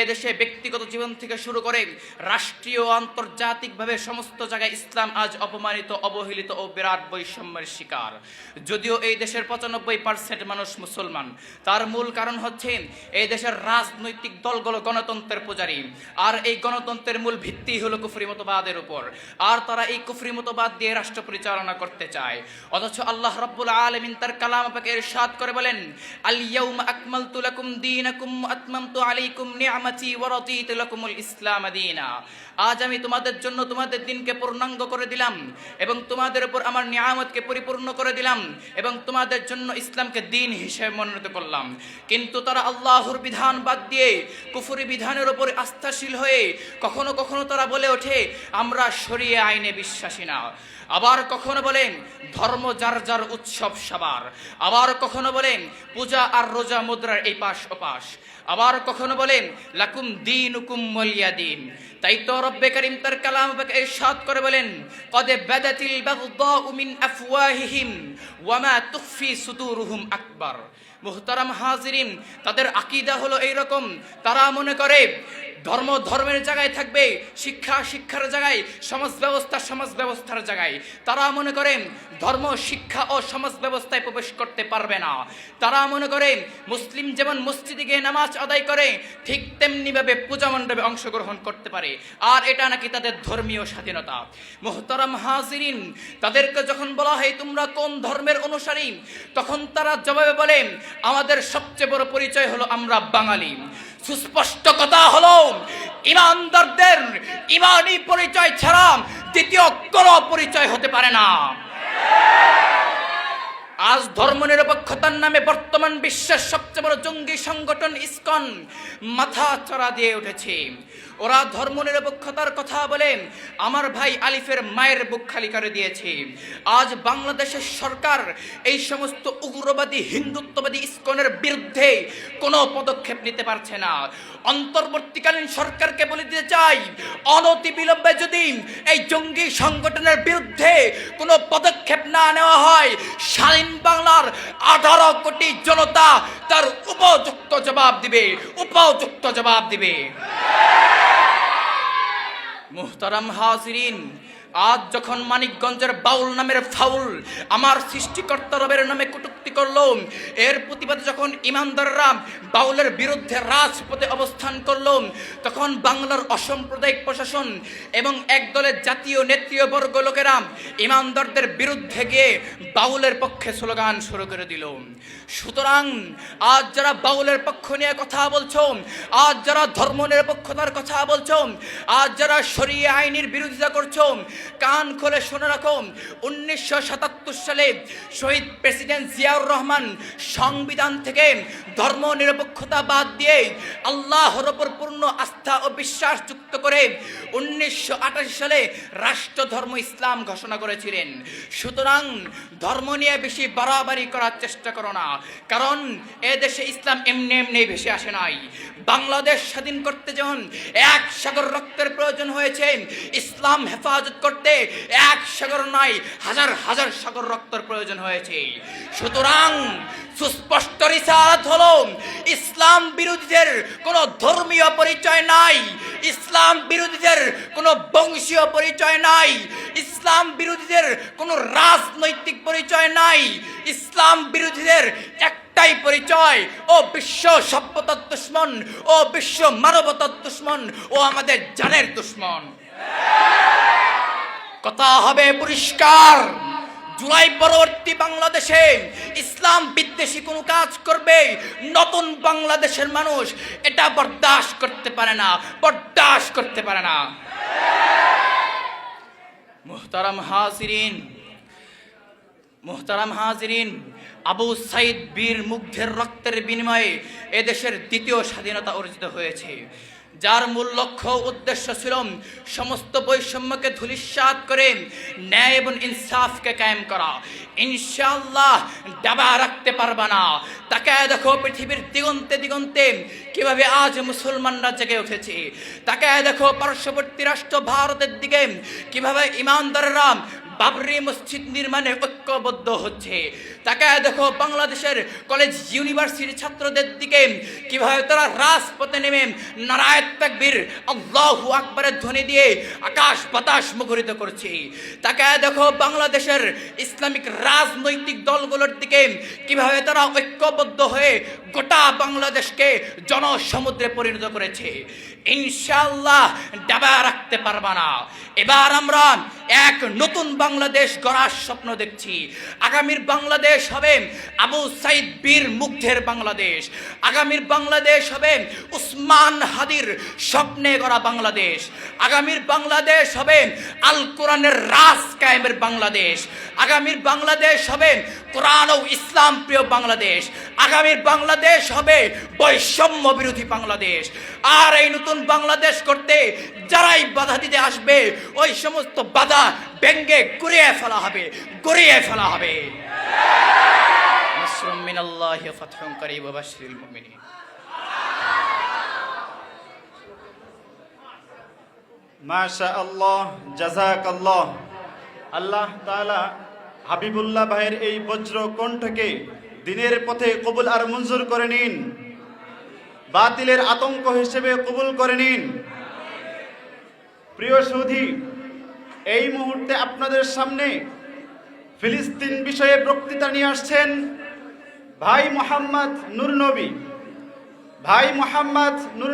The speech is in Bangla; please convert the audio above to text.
এদেশে ব্যক্তিগত জীবন থেকে শুরু করে রাষ্ট্রীয় আন্তর্জাতিকভাবে সমস্ত জায়গায় ইসলাম আজ অপমানিত, অবহেলিত ও বিরাট বৈষম্যের শিকার। যদিও এই দেশের পঁচানব্বই পার্সেন্ট মানুষ মুসলমান, তার মূল কারণ হচ্ছে এই দেশের রাজনৈতিক দলগুলো গণতন্ত্রের পূজারী। আর এই গণতন্ত্রের মূল ভিত্তি হলো কুফরি মতবাদের উপর। আর তারা এই কুফরি মতবাদ দিয়ে রাষ্ট্র পরিচালনা করতে চায়। অথচ আল্লাহ রব্বুল আলমিন তার কালাম আপনাকে ইরশাদ করে বলেন আলিয়াউম আকমালতু লাকুম দীনাকুম আতমামতু আলাইকুম নিআমাতি ওয়া রাদিতু লাকুমুল ইসলাম দীনা। আজ আমি তোমাদের জন্য তোমাদের দিনকে পূর্ণাঙ্গ করে দিলাম এবং তোমাদের উপর আমার নিয়ামতকে পরিপূর্ণ করে দিলাম এবং তোমাদের জন্য ইসলামকে দিন হিসেবে মনোনীত করলাম। কিন্তু তারা আল্লাহর বিধান বাদ দিয়ে কুফরি বিধানের উপর আস্থাশীল হয়ে কখনো কখনো তারা বলে ওঠে, আমরা সরিয়ে আইনে বিশ্বাসী না। আবার কখনো বলেন, ধর্ম যার যার উৎসব সবার। আবার কখনো বলেন, পূজা আর রোজা মুদ্রার এই পাশ ওপাশ। আবার কখনো বলেন লাকুম দিন উকুম মলিয়া দিন তাই তো রব্বে করিম তার কালাম ইরশাদ করে বলেন, কদে বাদাতিল বাগদাউ মিন আফওয়াহিহিম ওয়ামা তুখফি সুদুরুহুম আকবার। মুহতারাম হাজিরিন, তাদের আকীদা হলো এইরকম। তারা মনে করে ধর্ম ধর্মের জায়গায় থাকবে, শিক্ষা শিক্ষার জায়গায় সমাজ ব্যবস্থা সমাজ ব্যবস্থার জায়গায়। তারা মনে করেন ধর্ম, শিক্ষা ও সমাজ ব্যবস্থায় প্রবেশ করতে পারবে না। তারা মনে করেন মুসলিম যেমন মসজিদে গিয়ে নামাজ আদায় করে, ঠিক তেমনিভাবে পূজা মণ্ডপে অংশগ্রহণ করতে পারে। আর এটা নাকি তাদের ধর্মীয় স্বাধীনতা। মোহতারাম হাজিরিন, তাদেরকে যখন বলা হয়, তোমরা কোন ধর্মের অনুসারী? তখন তারা জবাবে বলেন, আমাদের সবচেয়ে বড় পরিচয় হলো আমরা বাঙালি। সুস্পষ্ট কথা হলো ইমানদারদের ইমানই পরিচয় ছাড়া দ্বিতীয় কোনো পরিচয় হতে পারে না। আজ ধর্ম ধর্মনিরপেক্ষতার নামে বর্তমান বিশ্বের সবচেয়ে বড় জঙ্গি সংগঠন ইসকন মাথা চড়া দিয়ে উঠেছে। ওরা ধর্মনিরপেক্ষতার কথা বলেন আমার ভাই আলিফের মায়ের বুক খালি করে দিয়েছে। আজ বাংলাদেশের সরকার এই সমস্ত উগ্রবাদী, হিন্দুত্ববাদী ইসকনের বিরুদ্ধে কোনো পদক্ষেপ নিতে পারছে না। অন্তর্বর্তীকালীন সরকারকে বলে দিতে চাই অনতি বিলম্বে যদি এই জঙ্গি সংগঠনের বিরুদ্ধে কোনো পদক্ষেপ না নেওয়া হয় স্বাধীন বাংলার আঠারো কোটি জনতা তার উপযুক্ত জবাব দিবে, উপযুক্ত জবাব দিবে। মুহতারাম হাজিরিন, আজ যখন মানিকগঞ্জের বাউল নামের ফাউল, আমার সৃষ্টিকর্তা রবের নামে কটুক্তি করল এর প্রতিবাদে যখন ইমানদাররা বাউলের বিরুদ্ধে রাজপথে অবস্থান করল তখন বাংলার অসাম্প্রদায়িক প্রশাসন এবং একদলের জাতীয় নেতৃবর্গ লোকেরা ইমানদারদের বিরুদ্ধে গিয়ে বাউলের পক্ষে স্লোগান শুরু করে দিল সুতরাং আজ যারা বাউলের পক্ষ নিয়ে কথা বলছো, আজ যারা ধর্ম নিরপেক্ষতার কথা বলছো, আজ যারা শরীয় আইনের বিরোধিতা করছ, কান খোলে শুনে রাখো, উনিশশো সাতাত্তর সালে শহীদ প্রেসিডেন্ট জিয়াউর রহমান সংবিধান থেকে ধর্ম নিরপেক্ষতা বাদ দিয়ে আল্লাহর ওপর পূর্ণ আস্থা ও বিশ্বাস যুক্ত করে উনিশশো সালে রাষ্ট্র ধর্ম ইসলাম ঘোষণা করেছিলেন। সুতরাং ধর্ম নিয়ে বেশি বাড়াবাড়ি করার চেষ্টা করো না, কারণ এ দেশে ইসলাম এমনি এমনি ভেসে আসে নাই। বাংলাদেশ স্বাধীন করতে যেমন এক সাগর রক্তের প্রয়োজন হয়েছে, ইসলাম হেফাজত করতে এক সাগর নয়, হাজার হাজার সাগর রক্তের প্রয়োজন হয়েছে। সুতরাং সুস্পষ্ট রিসালাত হলো, ইসলাম বিরোধীদের কোনো ধর্মীয় পরিচয় নাই, ইসলাম বিরোধীদের কোনো বংশীয় পরিচয় নাই, ইসলাম বিরোধীদের কোনো রাজনৈতিক পরিচয় নাই, ইসলাম বিরোধীদের একটাই পরিচয়, ও বিশ্ব সভ্যতার দুশ্মন, ও বিশ্ব মানবতার দুশ্মন, ও আমাদের জানের দুশ্মন। কথা হবে পরিষ্কার। জুলাই পরবর্তী বাংলাদেশে ইসলাম বিদ্বেষী কোনো কাজ করবে, নতুন বাংলাদেশের মানুষ এটা বরদাস্ত করতে পারে না বরদাস্ত করতে পারে না। মুহতারাম হাজিরিন মুহতারাম হাজিরিন, আবু সাইদ বীর মুগ্ধের রক্তের বিনিময়ে এদেশের দ্বিতীয় স্বাধীনতা অর্জিত হয়েছে। যার মূল লক্ষ্য উদ্দেশ্য ছিল সমস্ত বৈষম্যকে ধূলিসাৎ করে ন্যায় এবং ইনসাফকে কায়েম করা। ইনশাল্লাহ দাবা রাখতে পারবা না। তাকে দেখো পৃথিবীর দিগন্তে দিগন্তে কীভাবে আজ মুসলমানরা জেগে উঠেছে। তাকে দেখো পার্শ্ববর্তী রাষ্ট্র ভারতের দিকে কীভাবে ইমানদাররা বাবরি মসজিদ নির্মাণে ঐক্যবদ্ধ হচ্ছে। তাকে দেখো বাংলাদেশের কলেজ ইউনিভার্সিটির ছাত্রদের দিকে। কীভাবে তারা রাজপথে নেমে নারায়ণ তাকবীর, আল্লাহু আকবরের ধ্বনি দিয়ে আকাশ বাতাস মুখরিত করছে। তাকে দেখো বাংলাদেশের ইসলামিক রাজনৈতিক দলগুলোর দিকে। কীভাবে তারা ঐক্যবদ্ধ হয়ে গোটা বাংলাদেশকে জনসমুদ্রে পরিণত করেছে। ইনশাআল্লাহ ডাবা রাখতে পারবা না। এবার আমরা এক নতুন বাংলাদেশ গড়ার স্বপ্ন দেখছি। আগামীর বাংলাদেশ হবে আবু সাইদ বীর মুগ্ধের বাংলাদেশ। আগামীর বাংলাদেশ হবে উসমান হাদির স্বপ্নে গড়া বাংলাদেশ। আগামীর বাংলাদেশ হবে আল কোরআনের রাজ কায়েমের বাংলাদেশ। আগামীর বাংলাদেশ হবে কোরআন ও ইসলাম প্রিয় বাংলাদেশ। আগামীর বাংলাদেশ হবে বৈষম্য বিরোধী বাংলাদেশ। আর এই নতুন বাংলাদেশ করতে যারাই বাধা দিতে আসবে, ওই সমস্ত বাধা ব্যঙ্গে গড়িয়ে ফেলা হবে, গড়িয়ে ফেলা হবে। আল্লাহ তাআলা হাবিবুল্লাহ ভাইয়ের এই বজ্র কণ্ঠকে দিনের পথে কবুল আর মঞ্জুর করে নিন। বাতিলের আতঙ্ক হিসেবে কবুল করে নিন। প্রিয় সুধী এই মুহূর্তে আপনাদের সামনে ফিলিস্তিন বিষয়ে বক্তৃতা নিয়ে আসছেন ভাই মোহাম্মদ নুরনবী। ভাই মোহাম্মদ নূর